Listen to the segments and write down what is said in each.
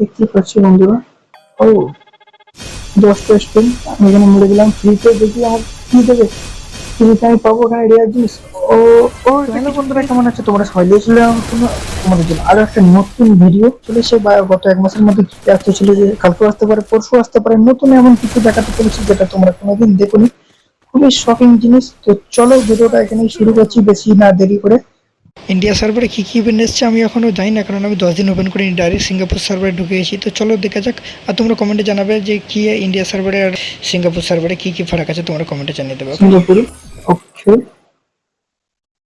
দেখতে পাচ্ছি বন্ধুরা। ও দশটা স্পিন আমি এখানে মেরে দিলাম ফ্রিতে দেখি আমার কি দেবে? ফ্রিতে আমি পাবো এখানে রেয়ার জিনিস? ও ও হ্যালো বন্ধুরা কেমন আছে? তোমরা সবাই লেগেছিল তোমাদের জন্য আরও একটা নতুন ভিডিও চলেছে। বা গত এক মাসের মধ্যে আসতে চলেছে কালকে আসতে পারে, পরশু আসতে পারে। নতুন এমন কিছু দেখাতে চলেছে যেটা তোমরা কোনোদিন দেখোনি। খুবই শপিং জিনিস। তো চলো ভিডিওটা এখানেই শুরু করছি, বেশি না দেরি করে। ইন্ডিয়া সার্ভারে কী কী ইভেন্ট এসছে আমি এখনও জানি না, কারণ আমি দশ দিন ওপেন করিনি ডাইরেক্ট সিঙ্গাপুর সার্ভারে ঢুকে গেছি তো চলো দেখা যাক, আর তোমরা কমেন্টে জানাবে যে কি ইন্ডিয়া সার্ভারে আর সিঙ্গাপুর সার্ভারে কি কি ফারাক আছে, তোমরা কমেন্টে জানিয়ে দেবে Singapore okay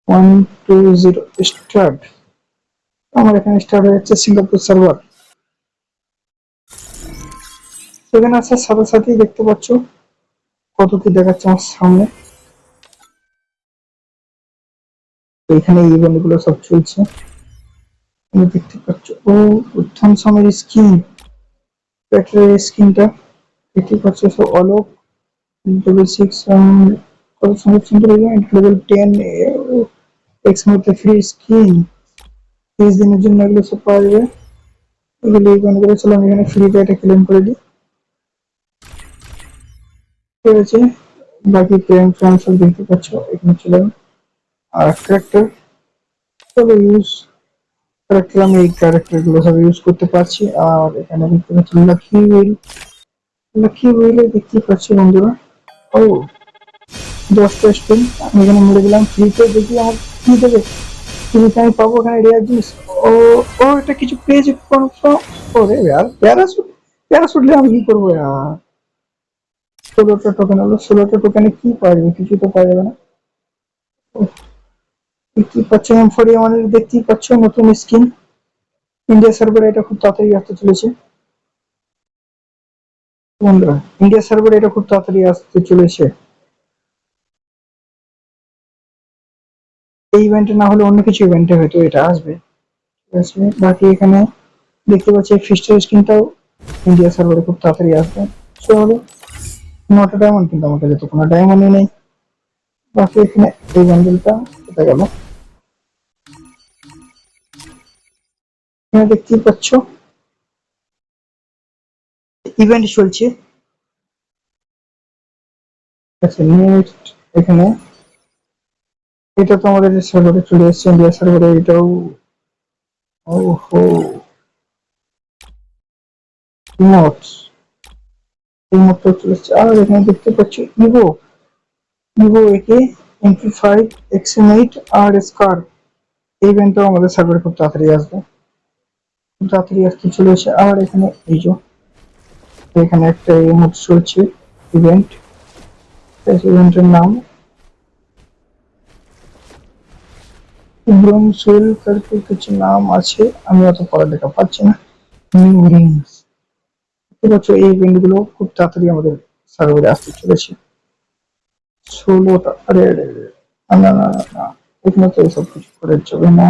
one two zero start আমার এখানে স্টার্ট হয়ে যাচ্ছে সিঙ্গাপুর সার্ভার সেখানে আসার সাথে সাথেই দেখতে পাচ্ছ কত কি দেখাচ্ছে আমার সামনে তো এখানে ইভেন্টগুলো সব চলছে। তুমি দেখতে পাচ্ছ, ও উত্থান সময়ের স্কিন ব্যাটারির স্কিনটা দেখতে পাচ্ছ সব অলোক লেভেল সিক্স কত সুন্দর সুন্দর ইভেন্ট লেভেল টেন এক্স মধ্যে ফ্রি স্কিন তিরিশ দিনের জন্য এগুলো সব পাওয়া যাবে। এগুলো ইভেন্ট করে চলো আমি এখানে ফ্রিতে এটা ক্লেম করে দিই। ঠিক আছে, বাকি প্রেম ফ্রেম সব দেখতে পাচ্ছ, এখানে চলে। আর ক্যারেক্টার তবে ইউজ ক্যারেক্টার আমি এই ক্যারেক্টারগুলো সব ইউজ করতে পারছি। আর এখানে দেখতে পাচ্ছি লাকি উইল লাকি এ দেখতে পাচ্ছি বন্ধুরা। ও দশটা স্পিন আমি এখানে মরে গেলাম ফ্রিতে দেখি দেবে ফ্রিতে আমি পাবো এখানে রেয়ার জিনিস? ও ও, এটা কিছু পেয়েছে কনফার্ম ওরে ইয়ার প্যারাসুট আমি কি করব ইয়ার ষোলোটা টোকেন হলো। ষোলোটা টোকেনে কি পাওয়া যাবে? কিছু তো পাওয়া যাবে না। দেখতেই পাচ্ছ এম ফোর ওয়ান দেখতেই পাচ্ছ নতুন স্কিন ইন্ডিয়া সার্ভারে এটা খুব তাড়াতাড়ি আসতে চলেছে। বন্ধুরা ইন্ডিয়া সার্ভারে এটা খুব তাড়াতাড়ি আসতে চলেছে। এই ইভেন্টে না হলে অন্য কিছু ইভেন্টে হয়তো এটা আসবে। ঠিক আছে, বাকি এখানে দেখতে পাচ্ছি ফিস্টার স্কিনটাও ইন্ডিয়া সার্ভারে খুব তাড়াতাড়ি আসবে। সো হলো নটা ডায়মন্ড কিন্তু আমার কাছে তো কোনো ডায়মন্ডই নেই। বাকি এখানে এই বান্ডেলটা কোথায় গেল? এখানে দেখতেই পাচ্ছ ইভেন্ট চলছে। এখানে। এটা তো আমাদের সার্ভারে চলে এসেছে ইন্ডিয়া সার্ভারে এটাও। ওহো। চলে আর এখানে দেখতে পাচ্ছ একে আর স্কার এই ইভেন্টটাও আমাদের সার্ভারে খুব তাড়াতাড়ি আসবে খুব তাড়াতাড়ি আসতে চলেছে আবার এখানে এই যে এখানে একটা ইমোট চলছে ইভেন্ট ইভেন্টের নাম ব্রোম সোল করকে কিছু নাম আছে আমি অত পড়ালেখা পাচ্ছি না নিউ রিংস দেখতে পাচ্ছ এই খুব তাড়াতাড়ি আমাদের সার্ভারে আসতে চলেছে ষোলোটা আরে আরে না না না এখানে তো এসব কিছু করে যাবে না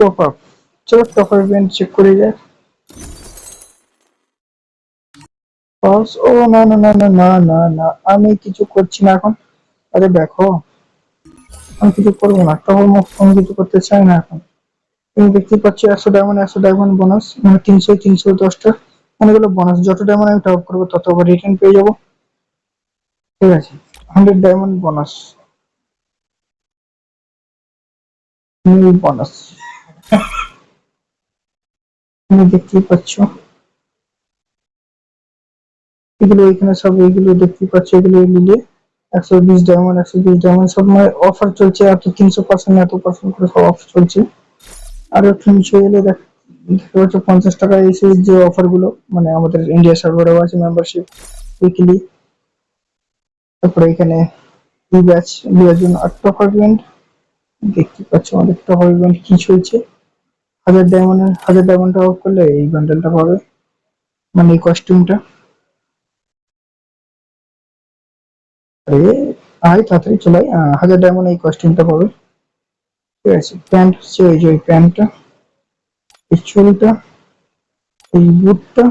টপ আপ চলো টপ আপ ইভেন্ট চেক করে যাক পাস ও না না না না না না না আমি কিছু করছি না এখন আরে দেখো আমি কিছু করব না টপ আপ আমি কিছু করতে চাই না এখন তুমি দেখতে পাচ্ছ একশো ডায়মন্ড একশো ডায়মন্ড বোনাস মানে তিনশো তিনশো দশটা অনেকগুলো বোনাস যত ডায়মন্ড আমি টপ করব তত আবার রিটার্ন পেয়ে যাব ঠিক আছে hundred diamond bonus new bonus তুমি দেখতেই পাচ্ছ। এগুলো এখানে সব, এগুলো দেখতেই পাচ্ছ, এগুলো নিলে একশো বিশ ডায়মন্ড একশো বিশ ডায়মন্ড সব মানে অফার চলছে, এত তিনশো পার্সেন্ট এত পার্সেন্ট করে সব অফার চলছে। আর একটু নিচে এলে দেখ, দেখতে পাচ্ছ, পঞ্চাশ টাকা এসে যে অফারগুলো মানে আমাদের ইন্ডিয়া সার্ভারেও আছে মেম্বারশিপ উইকলি তারপরে এখানে ই ব্যাচ জন্য আর টপ ইভেন্ট দেখতে পাচ্ছ আমাদের টপ ইভেন্ট কি চলছে। হাজার ডায়মন্ডের হাজার ডায়মন্ড অফ করলে এই বান্ডেলটা পাবে। মানে এই কস্টিউমটা আরে, আয় তাড়াতাড়ি চলে হাজার ডায়মন্ড এই কস্টিউমটা পাবে। ঠিক আছে প্যান্ট হচ্ছে ওই যে ওই প্যান্টটা এই চুলটা, এই বুটটা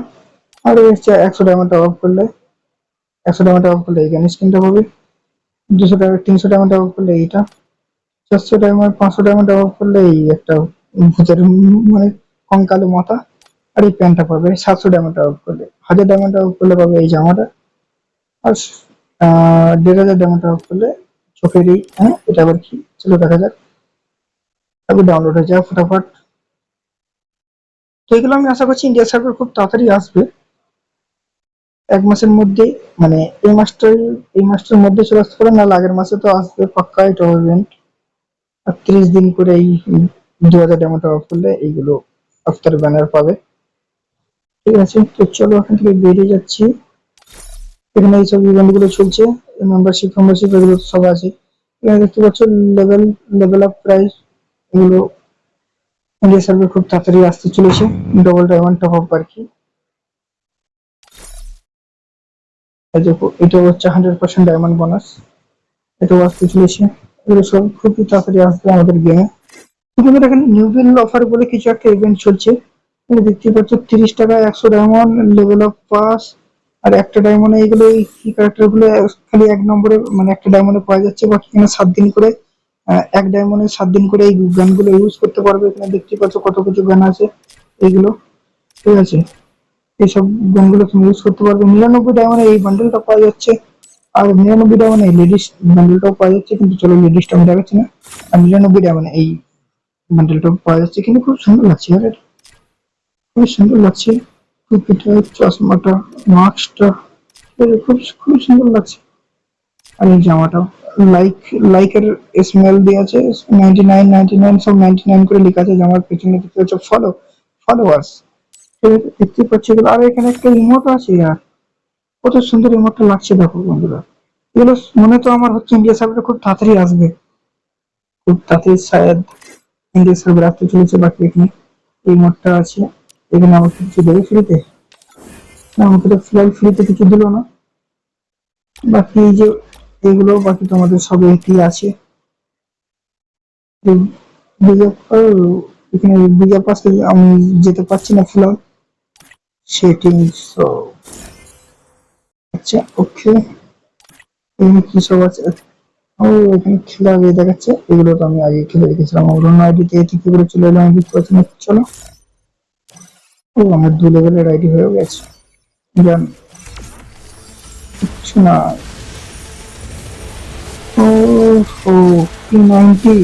আর হচ্ছে একশো ডায়মন্ড অফ করলে, একশো ডায়মন্ড অফ করলে এই গান পাবে। দুশো টাকা তিনশো ডায়মন্ড অফ করলে এইটা। চারশো ডায়মন্ড পাঁচশো ডায়মন্ড অফ করলে এই একটা ভূতের মানে কঙ্কালো মাথা আর এই প্যান্টটা পাবে, সাতশো ডায়মন্ড আউট করলে হাজার ডায়মন্ড আউট করলে পাবে এই জামাটা। আর দেড় হাজার ডায়মন্ড আউট করলে চোখের এই হ্যাঁ এটা আবার কি? চলো দেখা যাক। তারপর ডাউনলোড হয়ে যায় ফটাফট। তো এগুলো আমি আশা করছি ইন্ডিয়া সার্ভার খুব তাড়াতাড়ি আসবে। এক মাসের মধ্যে মানে এই মাসটার এই মাসটার মধ্যে চলে আসতে পারে না আগের মাসে তো আসবে, পাক্কা এটা ইভেন্ট ত্রিশ দিন করে এই দু হাজার ডেমো টাকা করলে এইগুলো আফতার ব্যানার পাবে। ঠিক আছে, তো চলো এখান থেকে বেরিয়ে যাচ্ছি। এখানে এইসব ইভেন্টগুলো চলছে মেম্বারশিপ মেম্বারশিপ এগুলো সব আছে। এখানে দেখতে পাচ্ছ লেভেল লেভেল আপ প্রাইস এগুলো ইন্ডিয়া সার্ভে খুব তাড়াতাড়ি আসতে চলেছে ডবল ডায়মন্ড টপ আপ আর কি। এটা হচ্ছে হান্ড্রেড পার্সেন্ট ডায়মন্ড বোনাস এটাও আসতে চলেছে। এগুলো সব খুবই তাড়াতাড়ি আসবে আমাদের গেমে তোমাদের এখানে নিউ বিল অফার বলে কিছু একটা ইভেন্ট চলছে। দেখতে পাচ্ছ তিরিশ টাকা একশো ডায়মন্ড লেভেল অফ পাস আর একটা ডায়মন্ডে এগুলো এই কি ক্যারেক্টারগুলো খালি এক নম্বরে মানে একটা ডায়মন্ডে পাওয়া যাচ্ছে, বাকি এখানে সাত দিন করে এক ডায়মন্ডে সাত দিন করে এই গানগুলো ইউজ করতে পারবে। এখানে দেখতে পাচ্ছ কত কিছু গান আছে, এইগুলো, ঠিক আছে? এইসব গানগুলো তুমি ইউজ করতে পারবে। নিরানব্বই ডায়মন্ডে এই বান্ডেলটা পাওয়া যাচ্ছে। আর নিরানব্বই ডায়মন্ডে এই লেডিস বান্ডেলটাও পাওয়া যাচ্ছে, কিন্তু চলো লেডিসটা আমি দেখাচ্ছি না। আর নিরানব্বই ডায়মন্ডে এই বান্ডেলটাও পাওয়া যাচ্ছে, কিন্তু খুব সুন্দর লাগছে আরে খুব সুন্দর লাগছে। টুপিটা চশমাটা মাস্কটা খুব খুব সুন্দর লাগছে। আর এই জামাটা লাইক লাইকের স্মেল দিয়ে আছে নাইনটি নাইন নাইনটি নাইন সব নাইনটি নাইন করে লেখা আছে জামার পেছনে, দেখতে পাচ্ছ ফলো ফলোয়ার্স দেখতে পাচ্ছি আর এখানে একটা ইমোট আছে, আর কত সুন্দর ইমোটটা লাগছে দেখো বন্ধুরা। এগুলো মনে তো আমার হচ্ছে ইন্ডিয়া সার্ভারে খুব তাড়াতাড়ি আসবে। খুব তাড়াতাড়ি শায়দ ইন্ডিয়া সার্ভার আসতে চলেছে, বাকি এখানে এই মোডটা আছে। এখানে আমাকে কিছু দেবে ফ্রিতে? না, আমাকে তো ফিলহাল ফ্রিতে কিছু দিলো না। বাকি এই যে এগুলো, বাকি তোমাদের সব এটি আছে। এই এখানে বিজয় পাশে আমি যেতে পারছি না, ফিলহাল। সেটিংস আচ্ছা ওকে। এখানে কি সব আছে এখানে খেলা ইয়ে দেখাচ্ছে। এগুলো তো আমি আগে খেলে রেখেছিলাম অন্য আইডিতে এটি কি করে চলে এলো, আমি চলো। ও, আমার দু লেভেলের আইডি হয়ে গেছে। কিছু না। ও ও নাইনটি?